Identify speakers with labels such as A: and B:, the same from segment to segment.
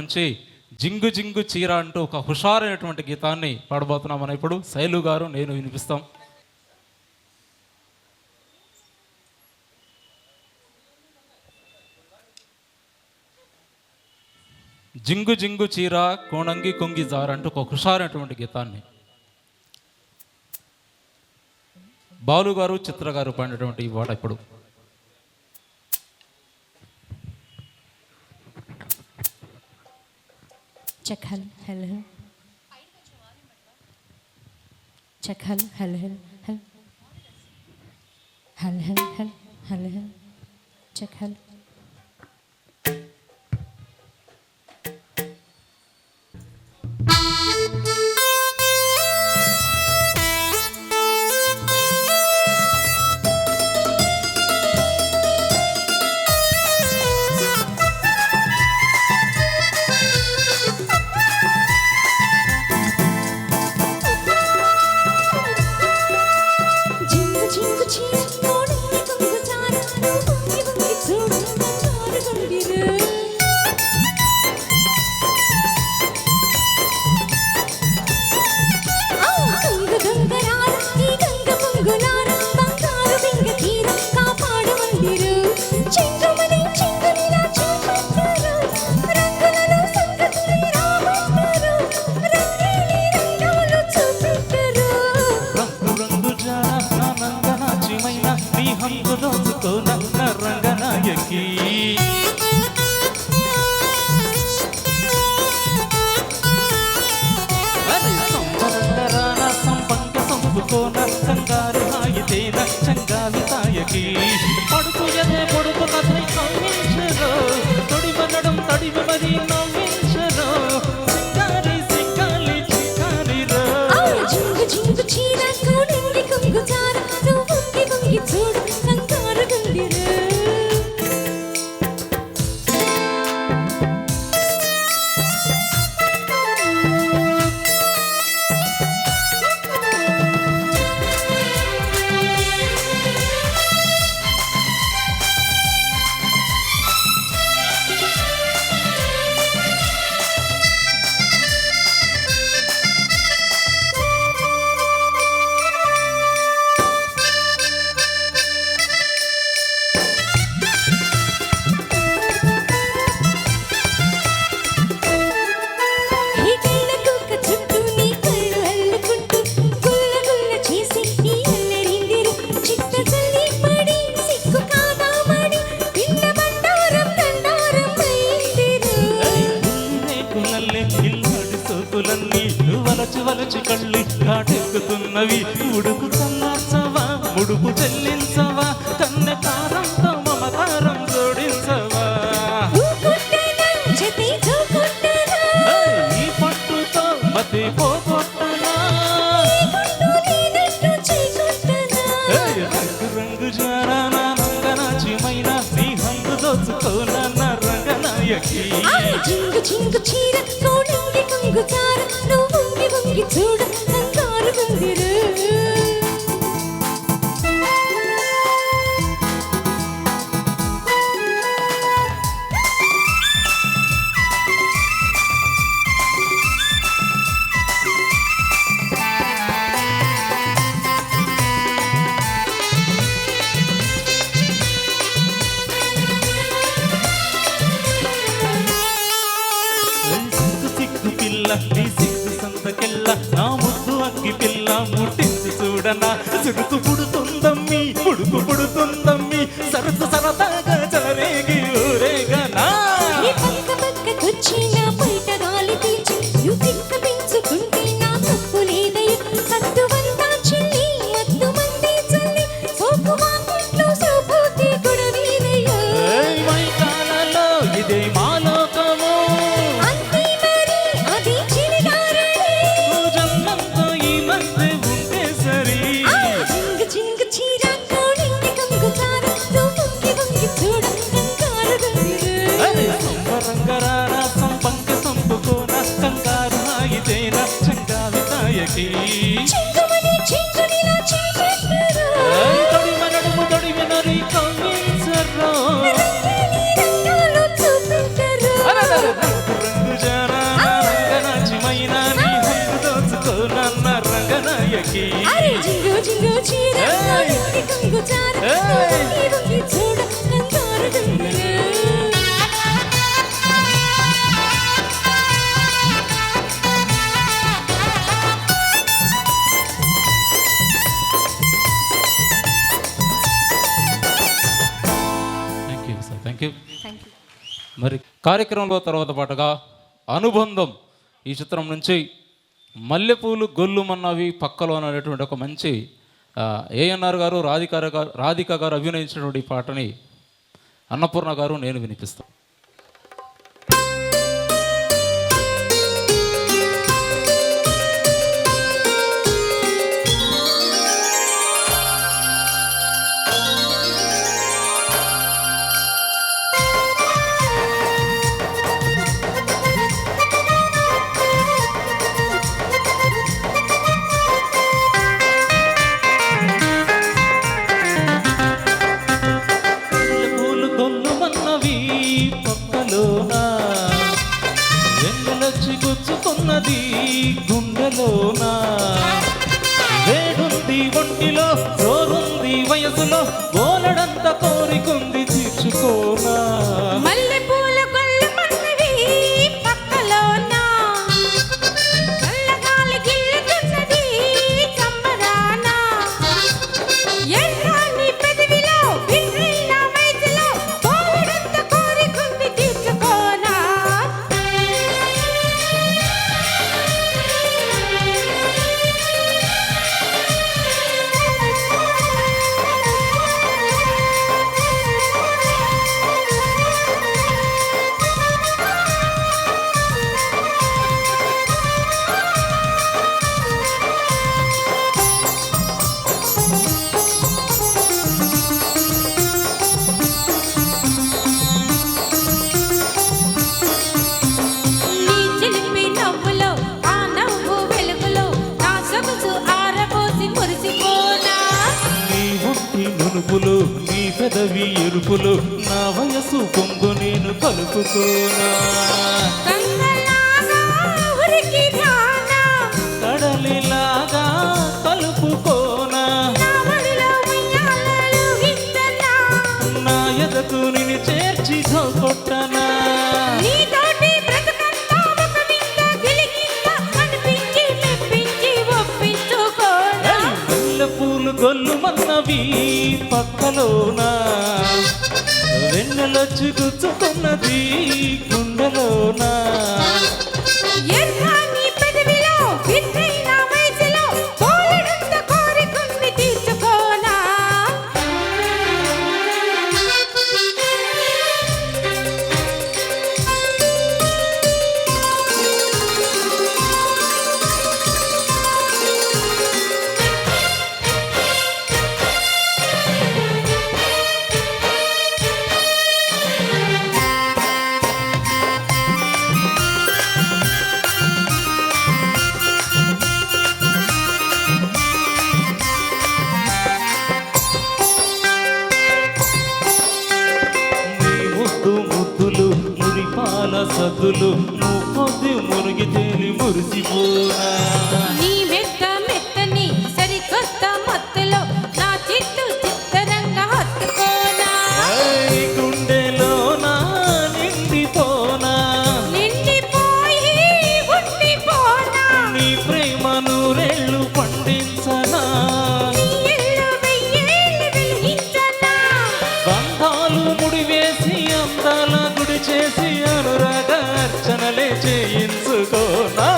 A: నుంచి జింగు జింగు చీర అంటూ ఒక హుషారైనటువంటి గీతాన్ని పాడబోతున్నాం మనం ఇప్పుడు శైలు గారు నేను వినిపిస్తాం. జింగు జింగు చీర కోణంగి కొంగి జారంటూ ఒక హుషారైనటువంటి గీతాన్ని. బాలుగారు చిత్ర గారు పాడినటువంటి ఈ పాట ఇప్పుడు. चखल हल हल चखल हल हल हल हल। हल हल हल चखल కాకి పడుకు ఎదే పొడుపు కథ కవ్వించరు తొడిమ నడుం మరి
B: నా చింగు చింగు చీర కోడింగి కంగు కార నువ్వు వంగి వంగి చూడ.
A: వస్తుందమ్మి సరస సరదాగా
B: చార చూడ
A: థ్యాంక్ యూ మరి కార్యక్రమంలో తర్వాత పాటుగా అనుబంధం ఈ చిత్రం నుంచి మల్లెపూలు గొల్లుమన్నవి పక్కలో అనేటువంటి ఒక మంచి ఏఎన్ఆర్ గారు రాధికార గారు రాధిక గారు అభినయించినటువంటి పాటని అన్నపూర్ణ గారు నేను వినిపిస్తాను. ముట్టి నునుపులు నీ పెదవి ఎరుపులు నా వయసు పొంగు నేను కలుపుకోనా కడలిలాగా కలుపుకోనా
C: నా
A: ఎదకు నిన్ను చేర్చి కొట్టనా. పూలు గొల్లు మన్నవి పక్కలోనా? వెన్నెలొచ్చి గుచ్చుకున్నది గుండెలోనా?
C: ఎర్రాని పెదవిలో వింతైన
A: తేలి మురిసిపోనా
C: నీ మెత్త మెత్తని సరికొత్త మత్తులో నా చిట్టు చిత్తరంగా హత్తుకోనా.
A: ఐ గుండెలోనా నిండిపోనా?
C: నిండిపోయి ఉండిపోనా.
A: నీ ప్రేమ నూరెళ్ళు పండించనా?
C: నీ
A: బంధాలు ముడివేసి అందాల గుడి చేసి అనురాగ అర్చనలే చేయించుకోనా?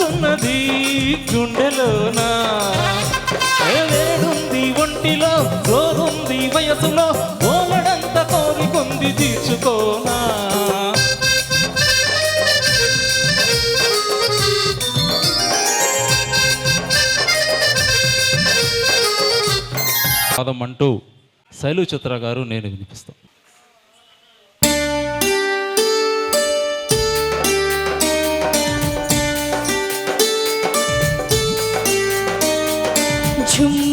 A: వెన్నెలొచ్చి గుండెలోన. వేడుంది ఒంటిలో రోగుంది వయసులో ఓలడంత కోరికొంది తీర్చుకోనా. పాదం అంటూ శైలు చిత్ర గారు నేను వినిపిస్తాను
B: 춤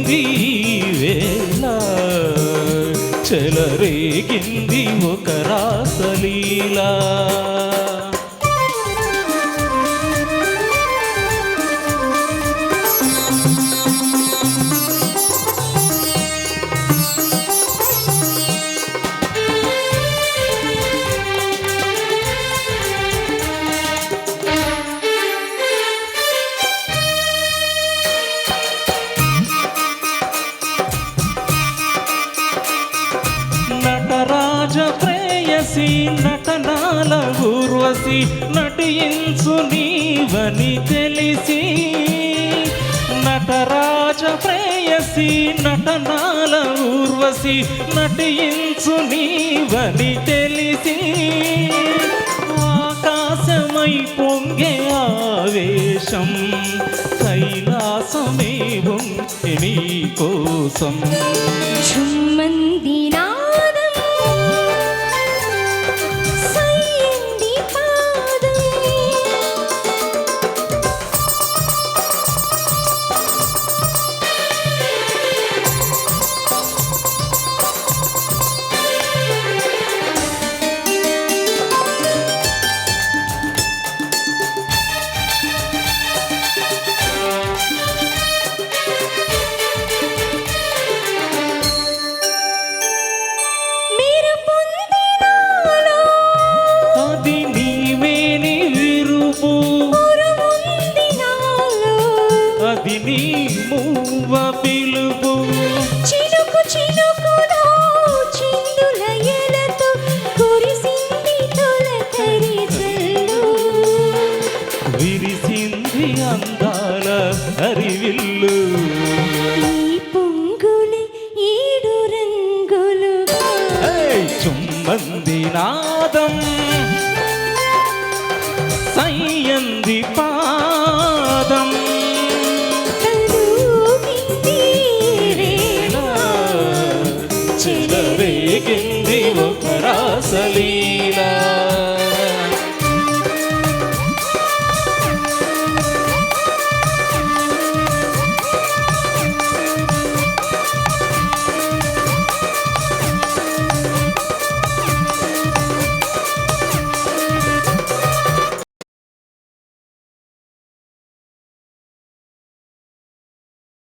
B: చెలరేగింది వేళ చెలరేగింది ఒక రాసలీలా
A: నటించి నటనాల ఊర్వశి నటించు నీవని తెలిసి. నటరాజ ప్రేయసి నటనాల ఊర్వశి నటించు నీవని తెలిసి. ఆకాశమై పొంగే ఆవేశం కైలాసమే నీ కోసం చిల్లు చుంబంది నాదం. సయ్యంది పాదం. చెలరేగింది ఒక రాసలీ.